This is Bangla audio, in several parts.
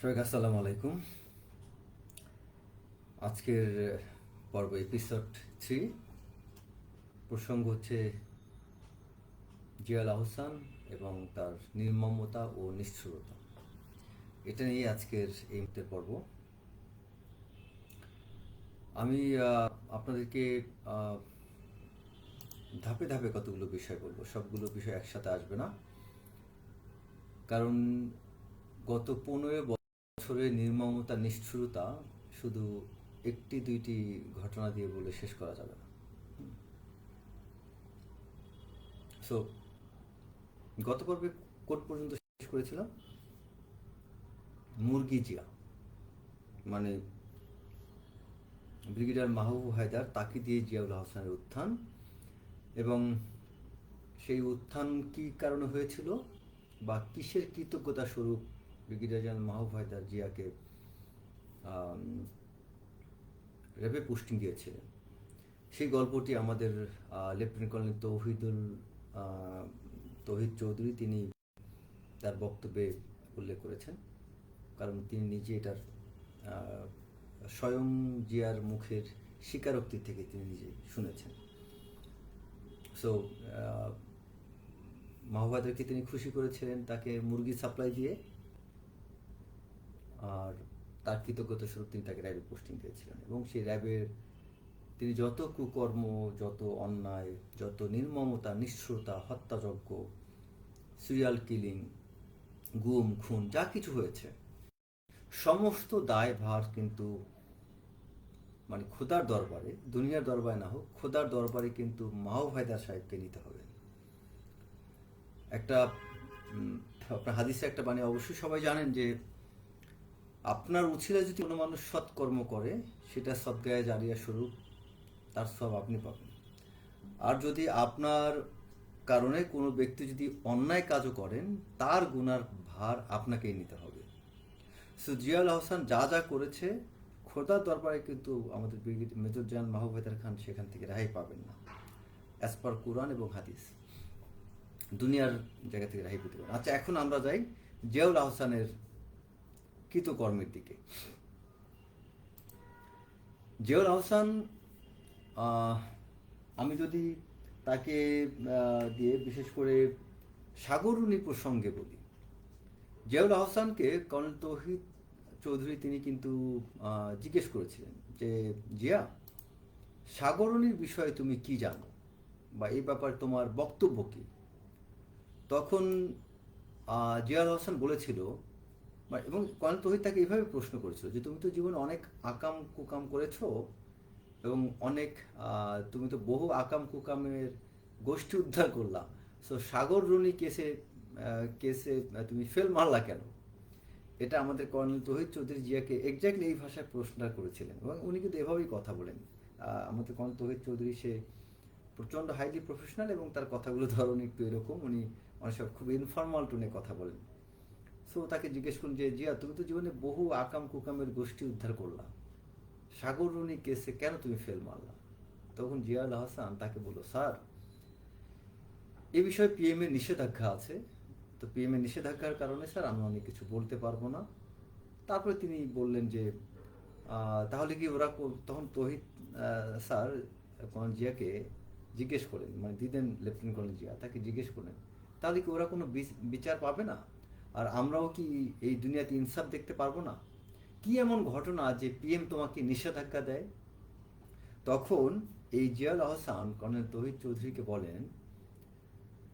সবাইকে আসসালামু আলাইকুম। আজকের পর্ব এপিসোড থ্রি প্রসঙ্গ হচ্ছে জিয়াল আহসান এবং তার নির্মমতা ও নিষ্ঠুরতা। এটা নিয়ে আজকের এই মুহূর্তের পর্ব। আমি আপনাদেরকে ধাপে ধাপে কতগুলো বিষয় বলব। সবগুলো বিষয় একসাথে আসবে না। কারণ গত পনেরো বছরের নির্মমতা, নিষ্ঠুরতা শুধু একটি, দুইটি ঘটনা দিয়ে বলে শেষ করা যাবে না। সো গত পর্বে কোট পর্যন্ত শেষ করেছিলাম। মুরগি জিয়া মানে ব্রিগেডিয়ার মাহবুব হায়দার, তাকে দিয়ে জিয়াউল হাসানের উত্থান এবং সেই উত্থান কি কারণে হয়েছিল বা কিসের কৃতজ্ঞতা স্বরূপ ব্রিগেডিয়ার জেনারেল মাহবুব হায়দার জিয়াকে র্যাবে পোস্টিং দিয়েছিলেন। সেই গল্পটি আমাদের লেফটেন্যান্ট কর্নেল তৌহিদুল তৌহিদ চৌধুরী তিনি তার বক্তব্যে উল্লেখ করেছেন। কারণ তিনি নিজে এটার স্বয়ং জিয়ার মুখের স্বীকারোক্তি থেকে তিনি নিজে শুনেছেন। সো মাহবাদেরকে তিনি খুশি করেছিলেন তাকে মুরগি সাপ্লাই দিয়ে। আর তার কৃতজ্ঞতা স্বরূপ তিনি তাকে র্যাবে পোস্টিং দিয়েছিলেন। এবং সেই র্যাবের তিনি যত কুকর্ম, যত অন্যায়, যত নির্মমতা, নিষ্ঠুরতা, হত্যাযজ্ঞ, সিরিয়াল কিলিং, গুম, খুন, যা কিছু হয়েছে, সমস্ত দায়ভার কিন্তু মানে খোদার দরবারে, দুনিয়ার দরবারে না হোক, খোদার দরবারে কিন্তু মাও হায়দার সাহেবকে নিতে হবে। একটা আপনার হাদিসে একটা মানে অবশ্যই সবাই জানেন যে আপনার উছিলা যদি কোনো মানুষ সৎকর্ম করে, সেটা সদ্গায়ে জারিয়া স্বরূপ, তার সব আপনি পাবেন। আর যদি আপনার কারণে কোনো ব্যক্তি যদি অন্যায় কাজও করেন, তার গুনার ভার আপনাকেই নিতে হবে। সো জিয়াউল হাসান যা যা করেছে, খোদার দরবারে কিন্তু আমাদের ব্রিগেড মেজর জান মাহবুব হায়দার খান সেখান থেকে রেহাই পাবেন না অ্যাজ পার কোরআন এবং হাদিস। দুনিয়ার জায়গা থেকে রেহাই পেতে পারেন। আচ্ছা এখন আমরা যাই জিয়াউল আহসানের কৃতকর্মের দিকে। জিয়াউল আহসান আমি যদি তাকে দিয়ে বিশেষ করে সাগরুনি প্রসঙ্গে বলি, জিয়াউল আহসানকে কর্নেল তৌহিদ চৌধুরী তিনি কিন্তু জিজ্ঞেস করেছিলেন যে, জিয়া সাগরণীর বিষয়ে তুমি কি জানো? বা এই ব্যাপারে তোমার বক্তব্য কি? তখন জিয়াউল হাসান বলেছিল এবং কর্নেল তৌহিদ তাকে এইভাবে প্রশ্ন করেছিল যে তুমি তো জীবনে অনেক আকাম কুকাম করেছ এবং অনেক তুমি তো বহু আকাম কুকামের গোষ্ঠী উদ্ধার করলা। সো সাগর রুনি কেসে কেসে তুমি ফেল মারলা কেন? এটা আমাদের কর্নেল তহিদ চৌধুরী জিয়াকে এক্স্যাক্টলি এই ভাষায় প্রশ্নটা করেছিলেন এবং উনি কিন্তু এভাবেই কথা বলেন। আমাদের কর্নেল তহিদ চৌধুরী সে প্রচণ্ড হাইলি প্রফেশনাল এবং তার কথাগুলো ধরন একটু এরকম, উনি অনেক সময় খুব ইনফর্মাল টোনে কথা বলেন। সো তাকে জিজ্ঞেস করুন যে, জিয়া, তুমি তো জীবনে বহু আকাম কুকামের গোষ্ঠী উদ্ধার করলাম সাগর রুনি কেসে কেন তুমি ফেল মারলা? তখন জিয়াউল হাসান তাকে বলল, স্যার, এ বিষয়ে পিএম এর নিষেধাজ্ঞা আছে। তো পিএম এর নিষেধাজ্ঞার কারণে, স্যার, আমি অনেক কিছু বলতে পারব না। তারপরে তিনি বললেন যে তাহলে কি ওরা তখন তহিদ স্যার, কর্নেল জিয়াকে জিজ্ঞেস করেন মানে দিদেন লেফটেন্যান্ট কর্নেল জিয়া তাকে জিজ্ঞেস করেন, তাহলে কি ওরা কোনো বিচ- বিচার পাবে না? আর আমরাও কি এই দুনিয়াতে ইনসাফ দেখতে পারব না? কি এমন ঘটনা যে পিএম তোমাকে নিষেধাজ্ঞা দেয়? তখন এই জিয়াউল আহসান কর্নেল তহিদ চৌধুরীকে বলেন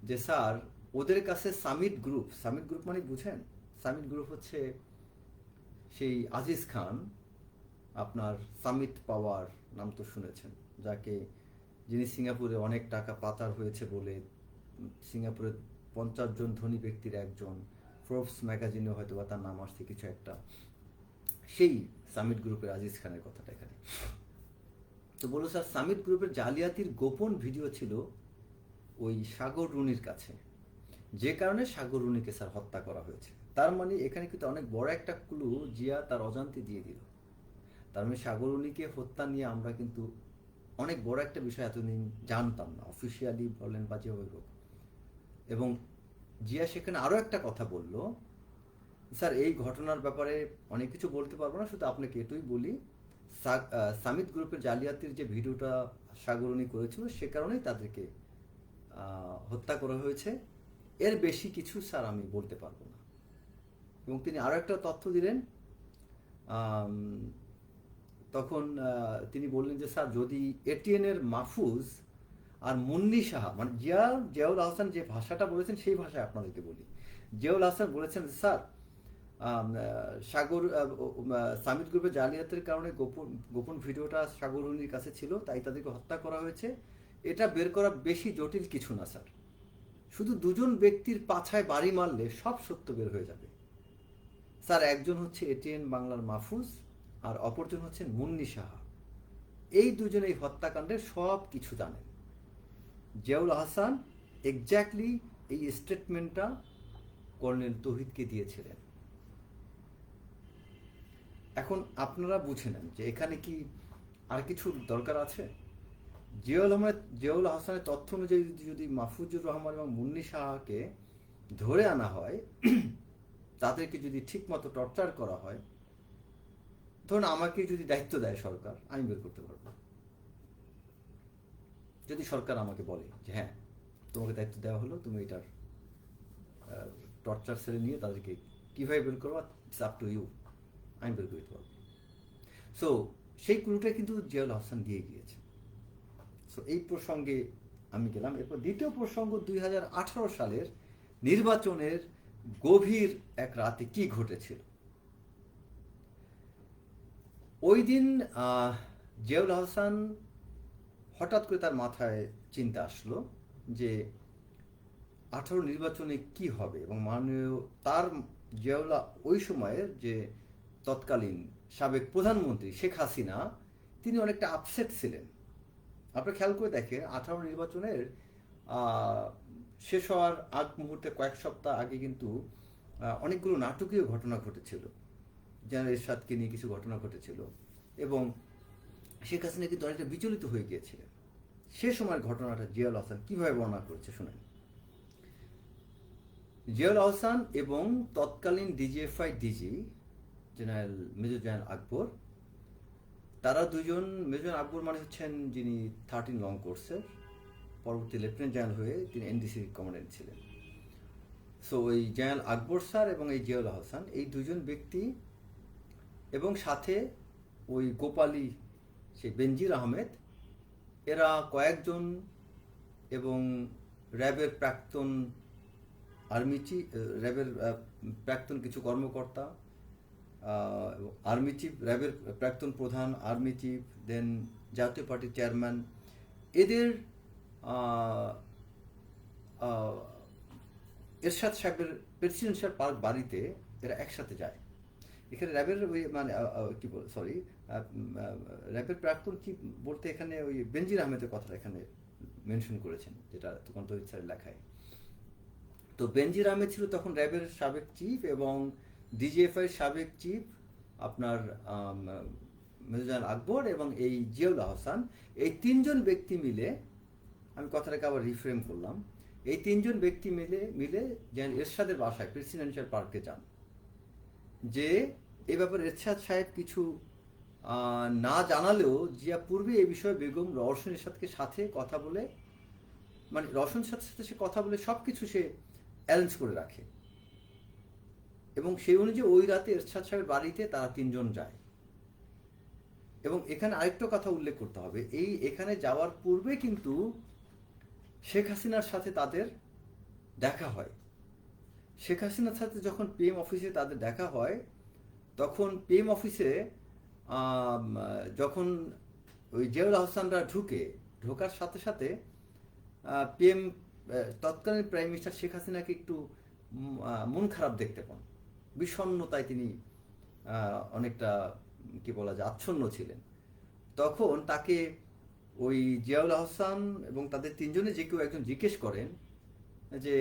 যে, স্যার, ওদের কাছে সামিট গ্রুপ। সামিট গ্রুপ মানে বুঝেন? সামিট গ্রুপ হচ্ছে সেই আজিজ খান, আপনার সামিট পাওয়ার নাম তো শুনেছেন, যাকে যিনি সিঙ্গাপুরে অনেক টাকা পাচার হয়েছে বলে সিঙ্গাপুরের পঞ্চাশ জন ধনী ব্যক্তির একজন ফোর্বস ম্যাগাজিনে হয়তো বা তার নাম আসছে কিছু একটা। সেই সামিট গ্রুপের আজিজ খানের কথাটা এখানে। তো বলো স্যার সামিট গ্রুপের জালিয়াতির গোপন ভিডিও ছিল ওই সাগর রুনির কাছে। যে কারণে সাগর রুনিকে স্যার হত্যা করা হয়েছে। তার মানে এখানে কিন্তু অনেক বড় একটা ক্লু জিয়া তার অজান্তে দিয়ে দিল। তার মানে সাগর রুনিকে হত্যা নিয়ে আমরা কিন্তু অনেক বড় একটা বিষয় এতদিন জানতাম না অফিসিয়ালি বলেন বা যেভাবে হোক। এবং জিয়া সেখানে আরও একটা কথা বলল, স্যার, এই ঘটনার ব্যাপারে অনেক কিছু বলতে পারব না, শুধু আপনাকে এটুই বলি সামিত গ্রুপের জালিয়াতির যে ভিডিওটা সাগরণী করেছিল, সে কারণেই তাদেরকে হত্যা করা হয়েছে। এর বেশি কিছু, স্যার, আমি বলতে পারব না। এবং তিনি আরও একটা তথ্য দিলেন তখন তিনি বললেন যে, স্যার, যদি এটিএন এর মাহফুজ আর মুন্নি সাহা মানে জিয়া জিয়াউল হাসান যে ভাষাটা বলেছেন, সেই ভাষায় আপনাদেরকে বলি। জিয়াউল হাসান বলেছেন, স্যার সাগর সামিত গ্রুপের জালিয়াতের কারণে গোপন গোপন ভিডিওটা সাগর সাগরুনির কাছে ছিল, তাই তাদেরকে হত্যা করা হয়েছে। এটা বের করা বেশি জটিল কিছু না, স্যার। শুধু দুজন ব্যক্তির পাছায় বাড়ি মারলে সব সত্য বের হয়ে যাবে। স্যার, একজন হচ্ছে এটিএন বাংলার মাহফুজ আর অপরজন হচ্ছেন মুন্নি সাহা। এই দুজন এই হত্যাকাণ্ডের সব কিছু জানেন। জিয়াউল হাসান এক্স্যাক্টলি এই স্টেটমেন্টটা কর্নেল তৌহিদকে দিয়েছিলেন। এখন আপনারা বুঝে নেন যে এখানে কি আর কিছু দরকার আছে? জিয়াউল আহমেদ, জিয়াউল হাসানের তথ্য অনুযায়ী যদি- মাহফুজুর রহমান এবং মুন্নি সাহাকে ধরে আনা হয়, তাদেরকে যদি ঠিক মতো টর্চার করা হয়, ধরুন আমাকে যদি দায়িত্ব দেয় সরকার, আমি বের করতে পারব। যদি সরকার আমাকে বলে যে হ্যাঁ তোমাকে দায়িত্ব দেওয়া হলো, তুমি এটার টর্চার সেরে নিয়ে তাদেরকে কীভাবে বের করব ইটস আপ টু ইউ আমি বের করে পারব। সো সেই ক্লুটা কিন্তু জিয়াউল হাসান দিয়ে গিয়েছে। সো এই প্রসঙ্গে আমি গেলাম। এরপর দ্বিতীয় প্রসঙ্গ, দুই হাজার আঠারো সালের নির্বাচনের গভীর এক রাতে কি ঘটেছিল? ওই দিন জিয়াউল হাসান হঠাৎ করে তার মাথায় চিন্তা আসলো যে আঠারো নির্বাচনে কি হবে এবং মাননীয় তার জিয়াউল্লাহ ওই সময়ের যে তৎকালীন সাবেক প্রধানমন্ত্রী শেখ হাসিনা, তিনি অনেকটা আপসেট ছিলেন। আপনার খেয়াল করে দেখেন, আঠারো নির্বাচনের শেষ হওয়ার আগ মুহূর্তে কয়েক সপ্তাহ আগে কিন্তু অনেকগুলো নাটকীয় ঘটনা ঘটেছিল। জেনারেল এরশাদকে নিয়ে কিছু ঘটনা ঘটেছিল। এবং শেখ হাসিনা কিন্তু অনেকটা বিচলিত হয়ে গিয়েছিলেন। সে সময়ের ঘটনাটা জিয়াউল হাসান কীভাবে বর্ণনা করছে শুনেন। জিয়াউল আহসান এবং তৎকালীন DGFI DG general major general Akbar, তারা দুজন, মেজর জেনারেল আকবর মানে হচ্ছেন যিনি থার্টিন লং কোর্সের, পরবর্তী লেফটেন্যান্ট জেনারেল হয়ে তিনি এনডিসি কমান্ডেন্ট ছিলেন। সো ওই জেনারেল আকবর স্যার এবং এই জিয়াউল আহসান, এই দুজন ব্যক্তি এবং সাথে ওই গোপালী সেই বেনজির আহমেদ, এরা কয়েকজন এবং র্যাবের প্রাক্তন আর্মি চিফ র্যাবের প্রাক্তন কিছু কর্মকর্তা আর্মি চিফ, র্যাবের প্রাক্তন প্রধান আর্মি চিফ, দেন জাতীয় পার্টির চেয়ারম্যান। এদের এরশাদ সাহেবের প্রেসিডেন্সিয়াল পার্ক বাড়িতে এরা একসাথে যায়। এখানে র্যাবের ওই মানে কি বল সরি র্যাবের প্রাক্তন কি বলতে এখানে ওই বেনজির আহমেদের কথাটা এখানে মেনশন করেছেন, যেটা তখন তো ইচ্ছার লেখায়। তো বেনজির আহমেদ ছিল তখন র্যাবের সাবেক চিফ এবং ডিজিএফআই সাবেক চিফ আপনার মেজর আকবর এবং এই জিয়াউল আহসান। এই তিনজন ব্যক্তি মিলে, আমি কথাটাকে আবার রিফ্রেম করলাম, এই তিনজন ব্যক্তি মিলে মিলে যেন এরশাদের বাসায়, প্রেসিডেন্সিয়াল পার্কে যান। যে এ ব্যাপারে এরশাদ সাহেব কিছু না জানালেও জিয়া পূর্বে এই বিষয়ে বেগম রওশন সাথে সাথে কথা বলে মানে রওশন সাথে সাথে সে কথা বলে সব কিছু সে অ্যারেঞ্জ করে রাখে। এবং সেই অনুযায়ী ওই রাতে এরশাদ সাহেবের বাড়িতে তারা তিনজন যায়। এবং এখানে আরেকটা কথা উল্লেখ করতে হবে, এই এখানে যাওয়ার পূর্বে কিন্তু শেখ হাসিনার সাথে তাদের দেখা হয়। শেখ হাসিনার সাথে যখন পিএম অফিসে তাদের দেখা হয়, তখন পিএম অফিসে যখন ওই জিয়াউল আহসানরা ঢুকে, ঢোকার সাথে সাথে পিএম তৎকালীন প্রাইম মিনিস্টার শেখ হাসিনাকে একটু মন খারাপ দেখতে পান। বিষণ্ণতায় তিনি অনেকটা, কি বলা যায়, আচ্ছন্ন ছিলেন। তখন তাকে ওই জিয়াউল আহসান এবং তাদের তিনজনে যে কেউ একজন জিজ্ঞেস করেন যে,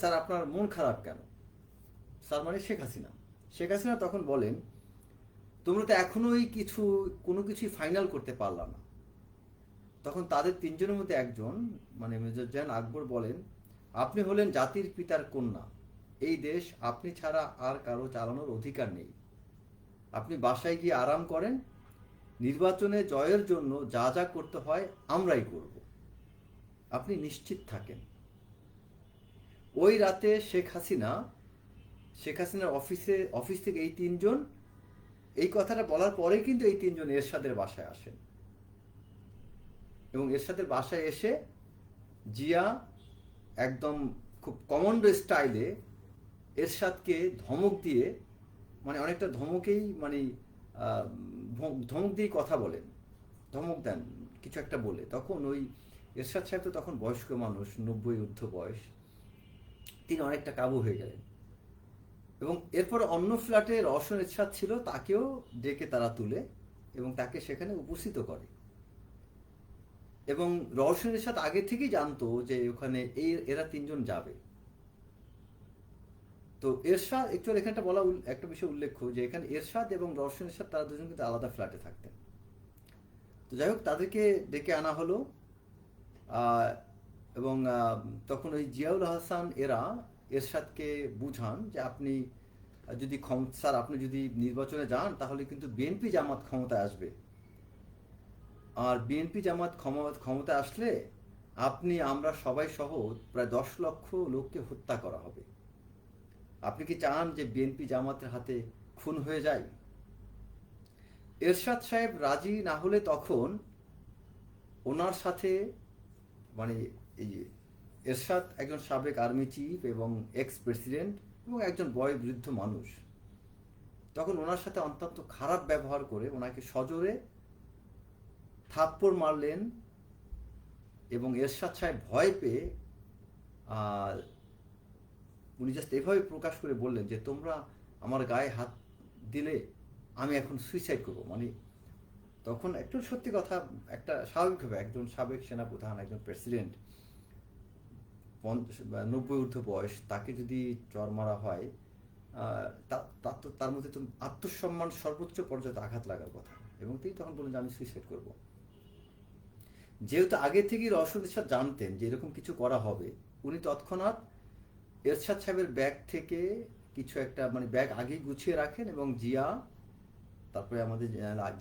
স্যার, আপনার মন খারাপ কেন? স্যার মানে শেখ হাসিনা শেখ হাসিনা তখন বলেন তোমরা তো এখনোই কিছু, কোনো কিছুই ফাইনাল করতে পারলাম না। তখন তাদের তিনজনের মধ্যে একজন মানে মেজর জান আকবর বলেন, আপনি হলেন জাতির পিতার কন্যা। এই দেশ আপনি ছাড়া আর কারও চালানোর অধিকার নেই। আপনি বাসায় গিয়ে আরাম করেন। নির্বাচনে জয়ের জন্য যা যা করতে হয় আমরাই করব। আপনি নিশ্চিত থাকেন। ওই রাতে শেখ হাসিনা, শেখ হাসিনার অফিসে, অফিস থেকে এই তিনজন এই কথাটা বলার পরে কিন্তু এই তিনজন এরশাদের বাসায় আসেন। এবং এরশাদের বাসায় এসে জিয়া একদম খুব কমান্ডো স্টাইলে এরশাদকে ধমক দিয়ে মানে অনেকটা ধমকেই মানে ধমক দিয়ে কথা বলেন। ধমক দেন, কিছু একটা বলে। তখন ওই এরশাদ সাহেব তো তখন বয়স্ক মানুষ, নব্বই ঊর্ধ্ব বয়স। তিনি অনেকটা কাবু হয়ে গেলেন। এবং এরপর অন্য ফ্ল্যাটে রওশন এরশাদ ছিল তাকেও ডেকে তারা তুলে এবং তাকে সেখানে উপস্থিত করে। এবং রওশন এরশাদ আগে থেকেই জানতো যে ওখানে এই এরা তিনজন যাবে। তো এরশাদ একচুয়ালি এখানটা বলা একটা বিষয় উল্লেখ্য যে এখানে এরশাদ এবং রওশন এরশাদ তারা দুজন কিন্তু আলাদা ফ্ল্যাটে থাকতেন। তো যাই হোক, তাদেরকে ডেকে আনা হলো। এবং তখন ওই জিয়াউল হাসান এরা এরশাদকে বুঝান যে আপনি যদি স্যার, আপনি যদি নির্বাচনে যান, তাহলে কিন্তু বিএনপি জামাত ক্ষমতায় আসবে। আর বিএনপি জামাত ক্ষমতা ক্ষমতায় আসলে আপনি, আমরা সবাই সহ প্রায় দশ লক্ষ লোককে হত্যা করা হবে। আপনি কি চান যে বিএনপি জামাতের হাতে খুন হয়ে যায়? এরশাদ সাহেব রাজি না হলে তখন ওনার সাথে মানে এই এরশাদ একজন সাবেক আর্মি চিফ এবং এক্স প্রেসিডেন্ট এবং একজন বয়োবৃদ্ধ মানুষ। তখন ওনার সাথে অত্যন্ত খারাপ ব্যবহার করে ওনাকে সজোরে থাপ্পড় মারলেন এবং এরশাদ সাহেব ভয় পেয়ে, আর উনি জাস্ট এভাবে প্রকাশ করে বললেন যে, তোমরা আমার গায়ে হাত দিলে আমি এখন সুইসাইড করব। মানে তখন একটু সত্যি কথা, একটা স্বাভাবিকভাবে একজন সাবেক সেনাপ্রধান, একজন প্রেসিডেন্ট পঞ্চাশ নব্বই ঊর্ধ্ব বয়স তাকে যদি চর মারা হয় তার মধ্যে তো আত্মসম্মান সর্বোচ্চ পর্যায়ে আঘাত লাগার কথা। এবং তিনি তখন বললেন যে আমি সুইসাইড করব। যেহেতু আগে থেকেই রসদ এরশাদ জানতেন যে এরকম কিছু করা হবে, উনি তৎক্ষণাৎ এরশাদ সাহেবের ব্যাগ থেকে কিছু একটা মানে ব্যাগ আগেই গুছিয়ে রাখেন এবং জিয়া, তারপরে আমাদের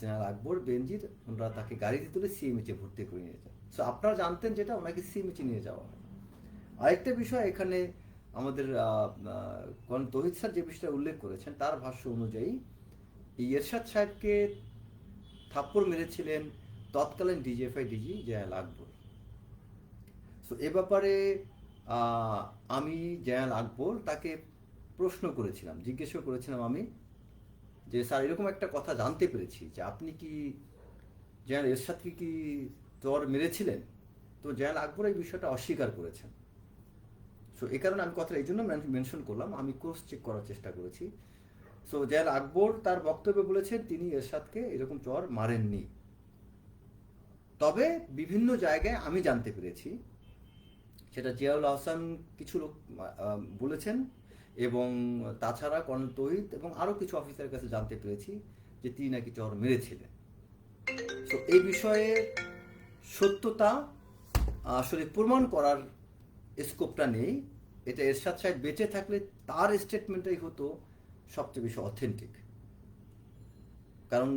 জেনারেল আকবর, বেনজির, ওনারা তাকে গাড়িতে তুলে সিএমএচে ভর্তি করে নিয়ে যান। সো আপনারা জানতেন যেটা, ওনাকে সিএমএচে নিয়ে যাওয়া হয়। আরেকটা বিষয় এখানে আমাদের তহিদ স্যার যে বিষয়টা উল্লেখ করেছেন, তার ভাষ্য অনুযায়ী এই এরশাদ সাহেবকে থাপ্পড় মেরেছিলেন তৎকালীন ডিজিএফআই ডিজি জয়াল আকবর। সো এ ব্যাপারে আমি জয়াল আকবর তাকে প্রশ্ন করেছিলাম, জিজ্ঞেসও করেছিলাম আমি যে, স্যার, এরকম একটা কথা জানতে পেরেছি যে আপনি কি জয়াল এরশাদকে কি চর মেরেছিলেন? তো জয়াল আকবর এই বিষয়টা অস্বীকার করেছেন। সো এই কারণে আমি কথাটা এই জন্য মেনশন করলাম, আমি কোর্স চেক করার চেষ্টা করেছি। সো জয়াল আকবর তার বক্তব্যে বলেছেন, তিনি এরশাদকে এরকম চর মারেননি। তবে বিভিন্ন জায়গায় আমি জানতে পেরেছি, সেটা জিয়াউল আহসান কিছু লোক বলেছেন, এবং তাছাড়া কর্নেল তহিদ এবং আরও কিছু অফিসারের কাছে জানতে পেরেছি যে তিনি নাকি চর মেরেছিলেন। তো এই বিষয়ে সত্যতা আসলে প্রমাণ করার স্কোপটা নেই, এটা এরশাদ সাহেব বেঁচে থাকলে তার স্টেটমেন্টটাই হতো সবচেয়ে বেশি অথেন্টিক কারণ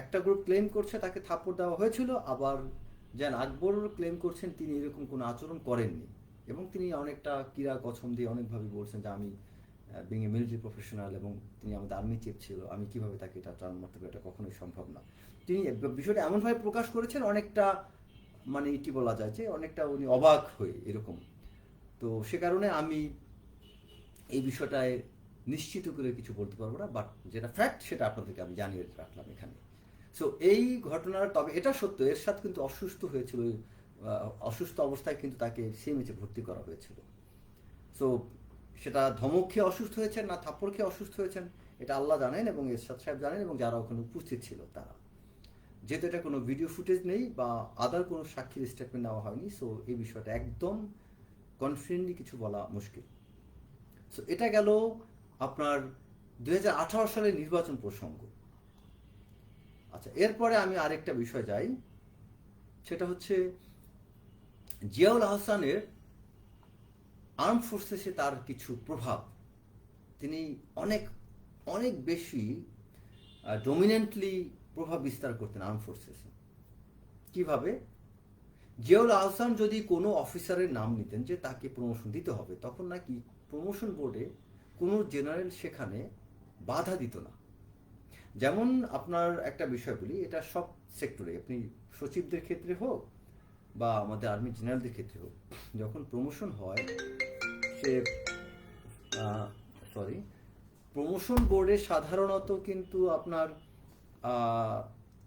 একটা গ্রুপ ক্লেম করছে, তাকে থাপ্পড় দেওয়া হয়েছিল, আবার যেন আকবর ক্লেম করছেন, তিনি এরকম কোনো আচরণ করেননি। এবং তিনি অনেকটা ক্রীড়া কছম দিয়ে অনেকভাবে বলছেন যে, আমি বিং এ মিলিটারি প্রফেশনাল এবং তিনি আমাদের আর্মি চিফ ছিল, আমি কীভাবে তাকে এটা টার্ন মারতে পারি, এটা কখনোই সম্ভব না। তিনি বিষয়টা এমনভাবে প্রকাশ করেছেন, অনেকটা মানে কি বলা যায় যে, অনেকটা উনি অবাক হয়ে এরকম তো সে কারণে আমি এই বিষয়টায় নিশ্চিত করে কিছু বলতে পারব না বাট যেটা ফ্যাক্ট সেটা আপনাদেরকে আমি জানিয়ে রাখলাম এখানে। সো এই ঘটনার, তবে এটা সত্য, এরশাদ কিন্তু অসুস্থ হয়েছিল অসুস্থ অবস্থায় কিন্তু তাকে সিএমএচে ভর্তি করা হয়েছিল। সো সেটা ধমক খেয়ে অসুস্থ হয়েছেন না থাপ্পড় খেয়ে অসুস্থ হয়েছেন, এটা আল্লাহ জানেন এবং এরশাদ সাহেব জানেন এবং যারা ওখানে উপস্থিত ছিল তারা। যেহেতু এটা কোনো ভিডিও ফুটেজ নেই বা আদার কোনো সাক্ষীর স্টেটমেন্ট নেওয়া হয়নি সো এই বিষয়টা একদম কনফিডেন্টলি কিছু বলা মুশকিল। সো এটা গেল আপনার দু হাজার আঠারো সালের নির্বাচন প্রসঙ্গ। আচ্ছা এরপরে আমি আরেকটা বিষয় যাই। সেটা হচ্ছে জিয়াউল আহসানের আর্ম ফোর্সেসে তার কিছু প্রভাব। তিনি অনেক অনেক বেশি ডমিনেন্টলি প্রভাব বিস্তার করতেন আর্ম ফোর্সেসে কীভাবে? জিয়াউল আহসান যদি কোনো অফিসারের নাম নিতেন যে তাকে প্রমোশন দিতে হবে, তখন নাকি প্রমোশন বোর্ডে কোনো জেনারেল সেখানে বাধা দিত না। যেমন আপনার একটা বিষয় বলি, এটা সব সেক্টরে আপনি সচিবদের ক্ষেত্রে হোক বা আমাদের আর্মি জেনারেলদের ক্ষেত্রে হোক, যখন প্রমোশন হয়, সে সরি প্রমোশন বোর্ডে সাধারণত কিন্তু আপনার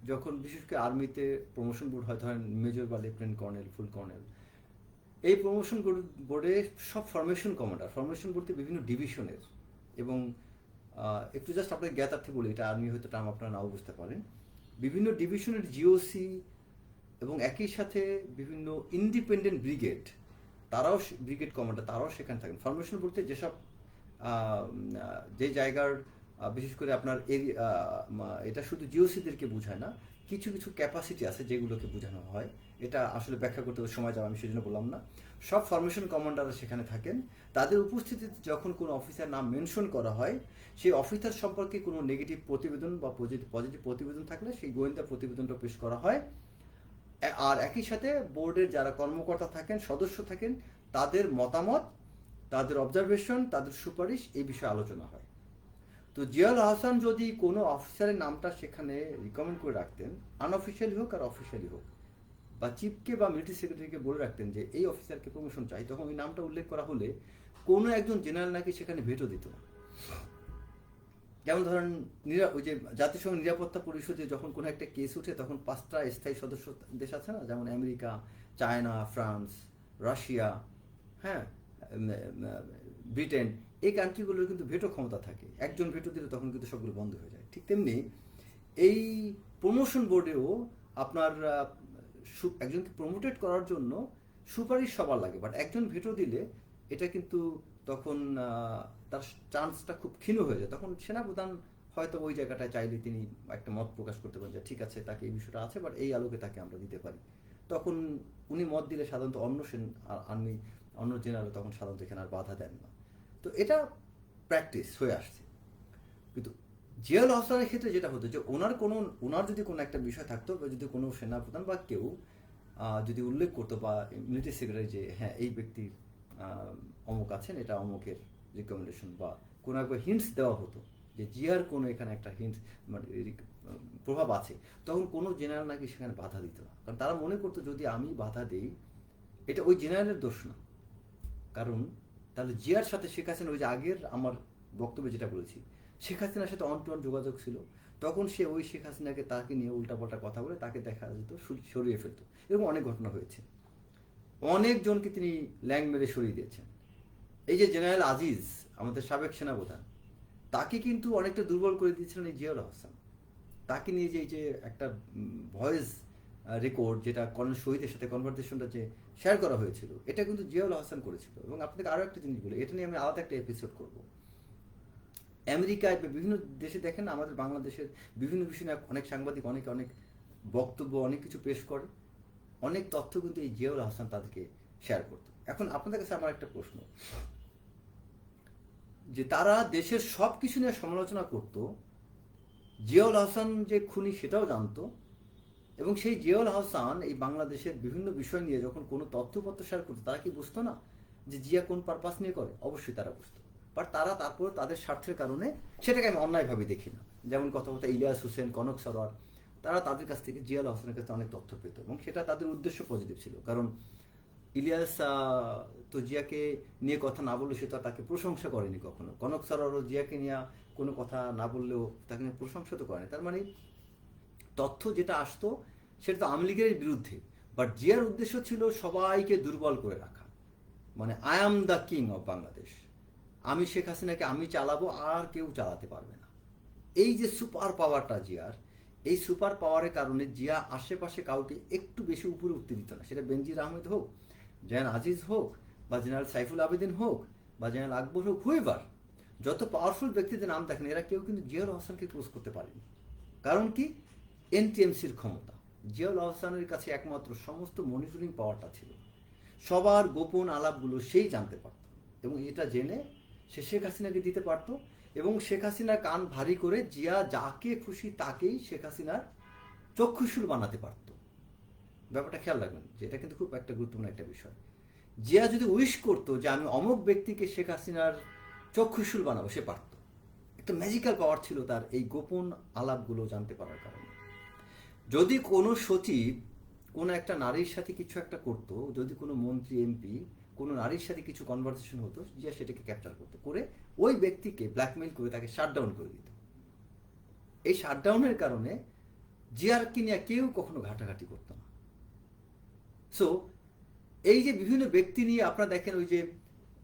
যখন বিশেষ করে আর্মিতে প্রমোশন বোর্ড হয়, ধরেন মেজর বা লেফটেন্যান্ট কর্নেল ফুল কর্নেল এই প্রমোশন বোর্ডে সব ফরমেশন কমান্ডার ফরমেশন বলতে বিভিন্ন ডিভিশনের এবং একটু জাস্ট আপনাকে জ্ঞাতার্থে বলি, এটা আর্মি হয়তো টার্ম আপনারা নাও বুঝতে পারেন। বিভিন্ন ডিভিশনের জিওসি এবং একই সাথে বিভিন্ন ইন্ডিপেন্ডেন্ট ব্রিগেড তারাও ব্রিগেড কমান্ডার তারাও সেখানে থাকেন। ফরমেশন বলতে যেসব যে জায়গার বিশেষ করে আপনার এটা শুধু জিওসিদেরকে বোঝায় না, কিছু কিছু ক্যাপাসিটি আছে যেগুলোকে বোঝানো হয়। এটা আসলে ব্যাখ্যা করতে সময় যাবে আমি সেজন্য বললাম না। সব ফরমেশন কমান্ডাররা সেখানে থাকেন। তাদের উপস্থিতিতে যখন কোনো অফিসার নাম মেনশন করা হয়, সেই অফিসার সম্পর্কে কোনো নেগেটিভ প্রতিবেদন বা পজিটিভ প্রতিবেদন থাকলে সেই গোয়েন্দা প্রতিবেদনটা পেশ করা হয়। আর একই সাথে বোর্ডের যারা কর্মকর্তা থাকেন, সদস্য থাকেন, তাদের মতামত, তাদের অবজারভেশন তাদের সুপারিশ এই বিষয়ে আলোচনা হয়। তো জিয়াউল আহসান যদি কোনো অফিসারের নামটা সেখানে রিকমেন্ড করে রাখতেন আনঅফিসিয়ালি হোক আর অফিসিয়ালি হোক, বা চিফকে বা মিলিটারি সেক্রেটারিকে বলে রাখতেন যে এই অফিসারকে প্রমোশন চাই, তখন ওই নামটা উল্লেখ করা হলে কোনো একজন জেনারেল নাকি সেখানে ভেটো দিত। যেমন ধরেন নিরা ওই যে জাতিসংঘ নিরাপত্তা পরিষদে যখন কোনো একটা কেস উঠে তখন পাঁচটা স্থায়ী সদস্য দেশ আছে না? যেমন আমেরিকা, চায়না, ফ্রান্স, রাশিয়া হ্যাঁ ব্রিটেন এই কান্ট্রিগুলোর কিন্তু ভেটো ক্ষমতা থাকে। একজন ভেটো দিলে তখন কিন্তু সবগুলো বন্ধ হয়ে যায়। ঠিক তেমনি এই প্রমোশন বোর্ডেও আপনার একজনকে প্রমোটেড করার জন্য সুপারিশ সবার লাগে। বাট একজন ভেটো দিলে এটা কিন্তু তখন তার চান্সটা খুব ক্ষীণ হয়ে যায়। তখন সেনাপ্রধান হয়তো ওই জায়গাটায় চাইলে তিনি একটা মত প্রকাশ করতে পারেন যে, ঠিক আছে, তাকে এই বিষয়টা আছে বাট এই আলোকে তাকে আমরা দিতে পারি। তখন উনি মত দিলে সাধারণত অন্য সেন আর্মি, অন্য জেনারেল তখন সাধারণত এখানে আর বাধা দেন না। তো এটা প্র্যাকটিস হয়ে আসছে। কিন্তু জিয়াউল হাসানের ক্ষেত্রে যেটা হতো যে ওনার কোনো, ওনার যদি কোনো একটা বিষয় থাকতো বা যদি কোনো সেনাপ্রধান বা কেউ যদি উল্লেখ করতো বা মিলিটারি সেক্রেটারি যে হ্যাঁ এই ব্যক্তির অমুক আছেন, এটা অমুকের রিকমেন্ডেশন বা কোনো একবার হিন্টস দেওয়া হতো যে জিয়ার কোনো এখানে একটা হিন্টস মানে প্রভাব আছে, তখন কোনো জেনারেল নাকি সেখানে বাধা দিত না। কারণ তারা মনে করতো যদি আমি বাধা দিই, এটা ওই জেনারেলের দোষ না। কারণ তাহলে জিয়ার সাথে শেখ হাসিনা ওই যে আগের আমার বক্তব্যে যেটা বলেছি, শেখ হাসিনার সাথে অন টু অন যোগাযোগ ছিল। তখন সে ওই শেখ হাসিনাকে তাকে নিয়ে উল্টাপাল্টা কথা বলে তাকে দেখা যেত সরিয়ে ফেলতো। এরকম অনেক ঘটনা হয়েছে। অনেকজনকে তিনি ল্যাং মেরে সরিয়ে দিয়েছেন। এই যে জেনারেল আজিজ, আমাদের সাবেক সেনাপ্রধান, তাকে কিন্তু অনেকটা দুর্বল করে দিয়েছিলেন এই জিয়াউল হাসান তাকে নিয়ে যে এই যে একটা ভয়েস রেকর্ড যেটা কর্নেল শহীদের সাথে কনভারসেশনটা যে শেয়ার করা হয়েছিল। এটা কিন্তু জিয়াউল হাসান করেছিল। এবং আপনাকে আরও একটা জিনিস বলি, এটা নিয়ে আমি আলাদা একটা এপিসোড করব। আমেরিকায় বিভিন্ন দেশে দেখেন, আমাদের বাংলাদেশের বিভিন্ন বিষয় অনেক সাংবাদিক, অনেক অনেক বক্তব্য, অনেক কিছু পেশ করে। অনেক তথ্য কিন্তু এই জিয়াউল হাসান তাদেরকে শেয়ার করতো। এখন আপনাদের কাছে আমার একটা প্রশ্ন। যে তারা দেশের সব কিছু নিয়ে সমালোচনা করত, জিয়াউল হাসান যে খুনি সেটাও জানতো এবং সেই জিয়াউল হাসান এই বাংলাদেশের বিভিন্ন বিষয় নিয়ে যখন কোনো তথ্যপত্র শেয়ার করতো, তারা কি বুঝতো না যে জিয়া কোন পারপাস নিয়ে করে? অবশ্যই তারা বুঝতো। বাট তারা তারপর তাদের স্বার্থের কারণে সেটাকে আমি অন্যায়ভাবে দেখি না। যেমন কথা কথা ইলিয়াস হোসেন, কনক সরোয়ার, তারা তাদের কাছ থেকে জিয়াউল হাসানের কাছে অনেক তথ্য পেত এবং সেটা তাদের উদ্দেশ্য পজিটিভ ছিল। কারণ ইলিয়াস তো জিয়াকে নিয়ে কথা না বললেও সে তো তাকে প্রশংসা করেনি কখনো। কনক সরোয়ারও জিয়াকে নিয়ে কোনো কথা না বললেও তাকে নিয়ে প্রশংসা তো করেনি। তার মানে তথ্য যেটা আসতো, সেটা তো আওয়ামী লীগের বিরুদ্ধে। বাট জিয়ার উদ্দেশ্য ছিল সবাইকে দুর্বল করে রাখা। মানে I am the king of Bangladesh আমি শেখ হাসিনাকে আমি চালাবো, আর কেউ চালাতে পারবে না। এই যে সুপার পাওয়ারটা জিয়ার, এই সুপার পাওয়ারের কারণে জিয়া আশেপাশে কাউকে একটু বেশি উপরে উঠতে দিত না। সেটা বেনজির আহমেদ হোক, জেনারেল আজিজ হোক, বা জেনারেল সাইফুল আবেদিন হোক, বা জেনারেল আকবর হোক হুইভার যত পাওয়ারফুল ব্যক্তিদের নাম দেখেন, এরা কেউ কিন্তু জিয়াউল হাসানকে ক্লোজ করতে পারেনি। কারণ কি? এনটিএমসির ক্ষমতা। জিয়াউল আহসানের কাছে একমাত্র সমস্ত মনিটরিং পাওয়ারটা ছিল। সবার গোপন আলাপগুলো সেই জানতে পারত এবং এটা জেনে সে শেখ হাসিনাকে দিতে পারত এবং শেখ হাসিনার কান ভারী করে জিয়া যাকে খুশি তাকেই শেখ হাসিনার চক্ষুশুল বানাতে পারত। ব্যাপারটা খেয়াল রাখবেন যে এটা কিন্তু খুব একটা গুরুত্বপূর্ণ একটা বিষয়। জিয়া যদি উইশ করতো যে আমি অমুক ব্যক্তিকে শেখ হাসিনার চক্ষুশুল বানাবো, সে পারত। একটা ম্যাজিক্যাল পাওয়ার ছিল তার এই গোপন আলাপগুলো জানতে পারার কারণে। যদি কোনো সচিব কোনো একটা নারীর সাথে কিছু একটা করত, যদি কোনো মন্ত্রী, এমপি কোনো নারীর সাথে কিছু কনভারসেশন হতো, যে সেটাকে ক্যাপচার করতো, করে ওই ব্যক্তিকে ব্ল্যাকমেইল করে তাকে শাটডাউন করে দিত। এই শাটডাউনের কারণে জিয়ারকে নিয়ে কেউ কখনো ঘাটাঘাটি করতো না। সো এই যে বিভিন্ন ব্যক্তি নিয়ে আপনারা দেখেন ওই যে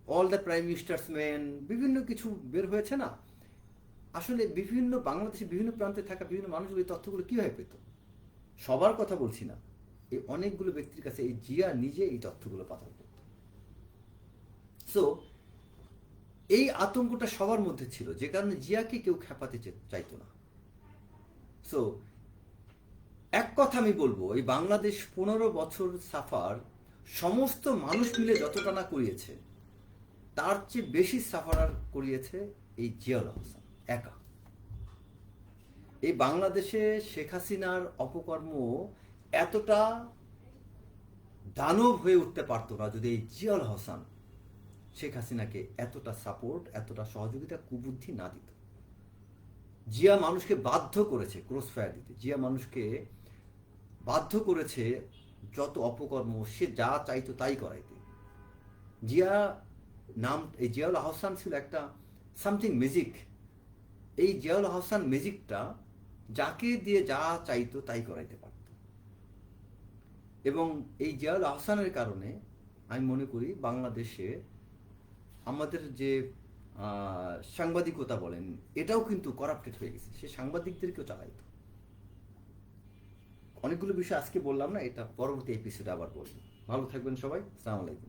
all the prime ministers man বিভিন্ন কিছু বের হয়েছে না? আসলে বিভিন্ন বাংলাদেশের বিভিন্ন প্রান্তে থাকা বিভিন্ন মানুষগুলো এই তথ্যগুলো কীভাবে পেত? সবার কথা বলছি না। এই অনেকগুলো ব্যক্তির কাছে এই জিয়া নিজে এই তথ্যগুলো পাঠান সো এই আতঙ্কটা সবার মধ্যে ছিল, যে কারণে জিয়াকে কেউ খেপাতে চাইতো না। সো এক কথা আমি বলব, এই বাংলাদেশ পনেরো বছর সাফার, সমস্ত মানুষ মিলে যতটা না করিয়েছে, তার চেয়ে বেশি সাফার করিয়েছে এই জিয়াউল হাসান একা। এই বাংলাদেশে শেখ হাসিনার অপকর্ম এতটা দানব হয়ে উঠতে পারতো না যদি এই জিয়াউল হাসান শেখ হাসিনাকে এতটা সাপোর্ট এতটা সহযোগিতা, কুবুদ্ধি না দিত। জিয়া মানুষকে বাধ্য করেছে ক্রস ফায়ার দিতে। জিয়া মানুষকে বাধ্য করেছে যত অপকর্ম, সে যা চাইতো তাই করাইতে। জিয়া নাম, এই জিয়াউল আহসান ছিল একটা সামথিং ম্যাজিক এই জিয়াউল আহসান ম্যাজিকটা যাকে দিয়ে যা চাইতো তাই করাইতে পারত। এবং এই জিয়াউল আহসানের কারণে আমি মনে করি বাংলাদেশে আমাদের যে সাংবাদিকতা বলেন, এটাও কিন্তু করাপ্টেড হয়ে গেছে। সে সাংবাদিকদেরকেও চালাইতো। অনেকগুলো বিষয় আজকে বললাম না, এটা পরবর্তী এপিসোডে আবার বলব। ভালো থাকবেন সবাই সালাম আলাইকুম।